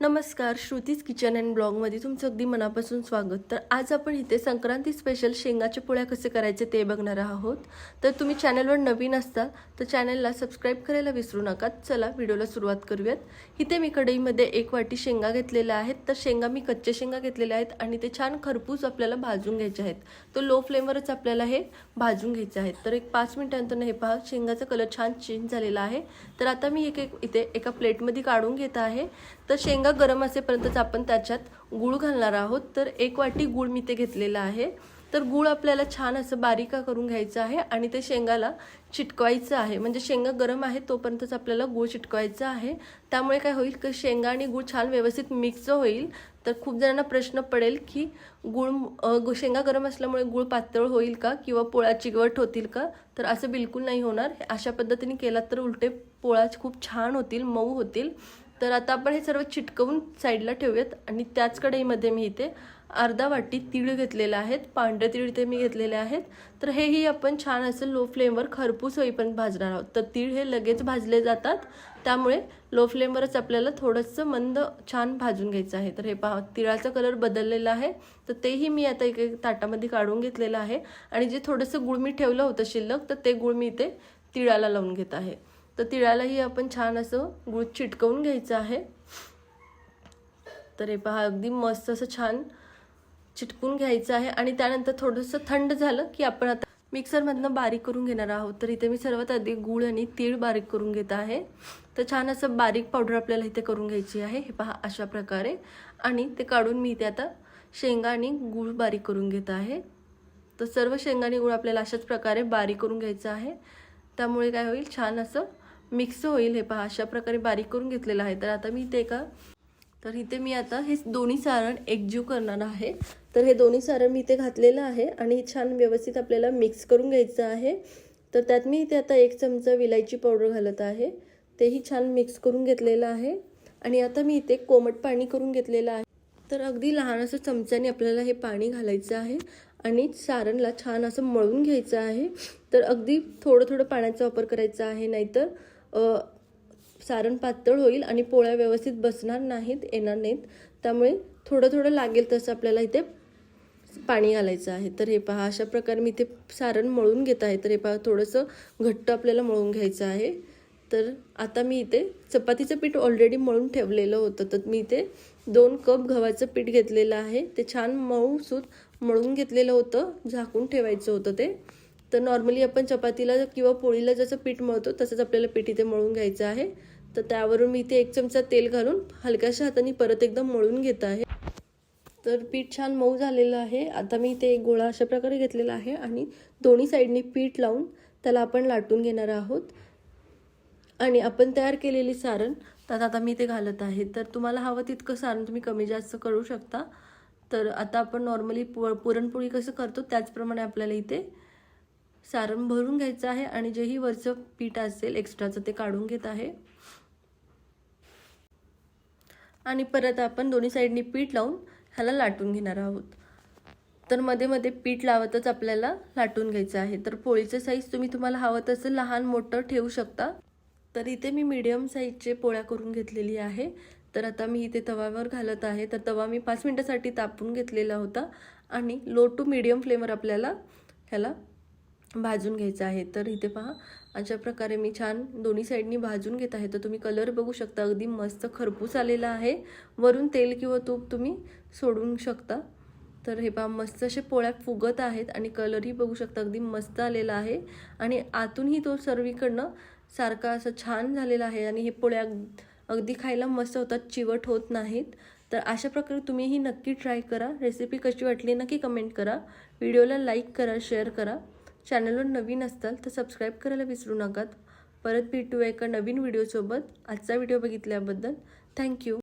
नमस्कार Shruti's kitchen and ब्लॉगमध्ये तुमचं अगदी मनापासून स्वागत. तर आज आपण इथे संक्रांती स्पेशल शेंगाच्या पोळ्या कसे करायचे ते बघणार आहोत. तर तुम्ही चॅनलवर नवीन असता तर चॅनलला सबस्क्राईब करायला विसरू नका. चला व्हिडिओला सुरुवात करूयात. इथे मी कढईमध्ये एक वाटी शेंगा घेतलेल्या आहेत. तर शेंगा मी कच्चे शेंगा घेतलेल्या आहेत आणि ते छान खरपूस आपल्याला भाजून घ्यायचे आहेत. तर लो फ्लेमवरच आपल्याला हे भाजून घ्यायचे आहेत. तर एक पाच मिनिटांतर हे पहा शेंगाचा कलर छान चेंज झालेला आहे. तर आता मी एक एक इथे एका प्लेटमध्ये काढून घेत आहे. तर शेंगा गरम असेपर्यंतच आपण त्याच्यात गूळ घालणार आहोत. तर एक वाटी गूळ मी ते घेतलेला आहे. तर गूळ आपल्याला छान असं बारीका करून घ्यायचं आहे आणि ते शेंगाला चिटकवायचं आहे. म्हणजे शेंगा गरम आहे तोपर्यंतच आपल्याला गूळ चिटकवायचं आहे. त्यामुळे काय होईल? की शेंगा आणि गूळ छान व्यवस्थित मिक्स होईल. तर खूप जणांना प्रश्न पडेल की गूळ शेंगा गरम असल्यामुळे गूळ पातळ होईल का किंवा पोळ्या चिकवट होतील का? तर असं बिलकुल नाही होणार. अशा पद्धतीने केलात तर उलटे पोळा खूप छान होतील मऊ होतील. तर आता आपण हे सर्व चिटकवून साईडला ठेवूयात. आणि त्याच कढईमध्ये मी इथे अर्धा वाटी तीळ घेतलेले आहेत. पांढरे तीळ इथे मी घेतलेले आहेत. तर हेही आपण छान असं लो फ्लेमवर खरपूस होईपर्यंत भाजणार आहोत. तर तीळ हे लगेच भाजले जातात. त्यामुळे लो फ्लेमवरच आपल्याला थोडंसं मंद छान भाजून घ्यायचं आहे. तर हे पहा तिळाचा कलर बदललेला आहे. तर तेही मी आता एक एक ताटामध्ये काढून घेतलेलं आहे. आणि जे थोडंसं गुळ मी ठेवलं होतं शिल्लक तर ते गुळ मी इथे तिळाला लावून घेत आहे. तर तिळालाही आपण छान असं गुळ चिटकवून घ्यायचं आहे. तर हे पहा अगदी मस्त असं छान चिटकून घ्यायचं आहे. आणि त्यानंतर थोडंसं थंड झालं की आपण आता मिक्सरमधनं बारीक करून घेणार आहोत. तर इथे मी सर्वात आधी गूळ आणि तीळ बारीक करून घेत आहे. तर छान असं बारीक पावडर आपल्याला इथे करून घ्यायची आहे. हे पहा अशा प्रकारे. आणि ते काढून मी इथे आता शेंगा आणि गूळ बारीक करून घेत आहे. तर सर्व शेंगा आणि गूळ आपल्याला अशाच प्रकारे बारीक करून घ्यायचं आहे. त्यामुळे काय होईल? छान असं मिक्स होईल हे पहा अशा प्रकारे बारीक करून घेतलेलं आहे. तर आता मी ते का तर इथे मी आता हे दोन्ही सारण एकजीव करणार आहे. तर हे दोन्ही सारण मी इथे घातलेलं आहे आणि हे छान व्यवस्थित आपल्याला मिक्स करून घ्यायचं आहे. तर त्यात मी इथे आता एक चमचा विलायची पावडर घालत आहे. तेही छान मिक्स करून घेतलेलं आहे. आणि आता मी इथे कोमट पाणी करून घेतलेलं आहे. तर अगदी लहान असं चमच्याने आपल्याला हे पाणी घालायचं आहे आणि सारणला छान असं मळून घ्यायचं आहे. तर अगदी थोडं थोडं पाण्याचा वापर करायचा आहे नाहीतर सारण पातळ होईल आणि पोळ्या व्यवस्थित बसणार नाहीत येणार नाहीत. त्यामुळे थोडं थोडं लागेल तसं आपल्याला इथे पाणी घालायचं आहे. तर हे पहा अशा प्रकारे मी इथे सारण मळून घेत आहे. तर हे पहा थोडंसं घट्ट आपल्याला मळून घ्यायचं आहे. तर आता मी इथे चपातीचं पीठ ऑलरेडी मळून ठेवलेलं होतं. तर मी इथे दोन कप गव्हाचं पीठ घेतलेलं आहे. ते छान मऊसूत मळून घेतलेलं होतं. झाकून ठेवायचं होतं ते. तर नॉर्मली आपण चपातीला किंवा पोळीला जसं पीठ मळतो तसंच आपल्याला पीठ इथे मळून घ्यायचं आहे. तर त्यावरून मी इथे एक चमचा तेल घालून हलक्याशा हाताने परत एकदम मळून घेत आहे. तर पीठ छान मऊ झालेलं आहे. आता मी इथे एक गोळा अशा प्रकारे घेतलेला आहे आणि दोन्ही साईडनी पीठ लावून त्याला आपण लाटून घेणार आहोत. आणि आपण तयार केलेली सारण त्यात आता मी ते घालत आहे. तर तुम्हाला हवं तितकं सारण तुम्ही कमी जास्त करू शकता. तर आता आपण नॉर्मली पु पुरणपोळी कसं करतो त्याचप्रमाणे आपल्याला इथे सारण भरून घ्यायचं आहे आणि जेही वरचं पीठ असेल एक्स्ट्राचं ते काढून घेत आहे. आणि परत आपण दोन्ही साईडनी पीठ लावून ह्याला लाटून घेणार आहोत. तर मध्ये मध्ये पीठ लावतच आपल्याला लाटून घ्यायचं आहे. तर पोळीचं साईज तुम्ही तुम्हाला हवं तसं लहान मोठं ठेवू शकता. तर इथे मी मीडियम साईजचे पोळ्या करून घेतलेली आहे. तर आता मी इथे तव्यावर घालत आहे. तर तवा मी पाच मिनटासाठी तापून घेतलेला होता. आणि लो टू मीडियम फ्लेमवर आपल्याला ह्याला भाजून घ्यायचं आहे. तर इथे पहा अशा प्रकारे मी छान दोन्ही साईडनी भाजून घेत आहे. तर तुम्ही कलर बघू शकता अगदी मस्त खरपूस आलेला आहे. वरून तेल किंवा तूप तुम्ही सोडून शकता. तर हे पहा मस्त असे पोळ्या फुगत आहेत आणि कलरही बघू शकता अगदी मस्त आलेला आहे. आणि आतूनही तो सर्वीकडनं सारखा असं छान झालेला आहे आणि हे पोळ्या अग- अगदी खायला मस्त होतात चिवट होत नाहीत. तर अशा प्रकारे तुम्हीही नक्की ट्राय करा. रेसिपी कशी वाटली नक्की कमेंट करा. व्हिडिओला लाईक करा शेअर करा. चॅनलवर नवीन असताल तर सबस्क्राईब करायला विसरू नका. परत भेटूया एका नवीन व्हिडिओसोबत आजचा व्हिडिओ बघितल्याबद्दल थँक्यू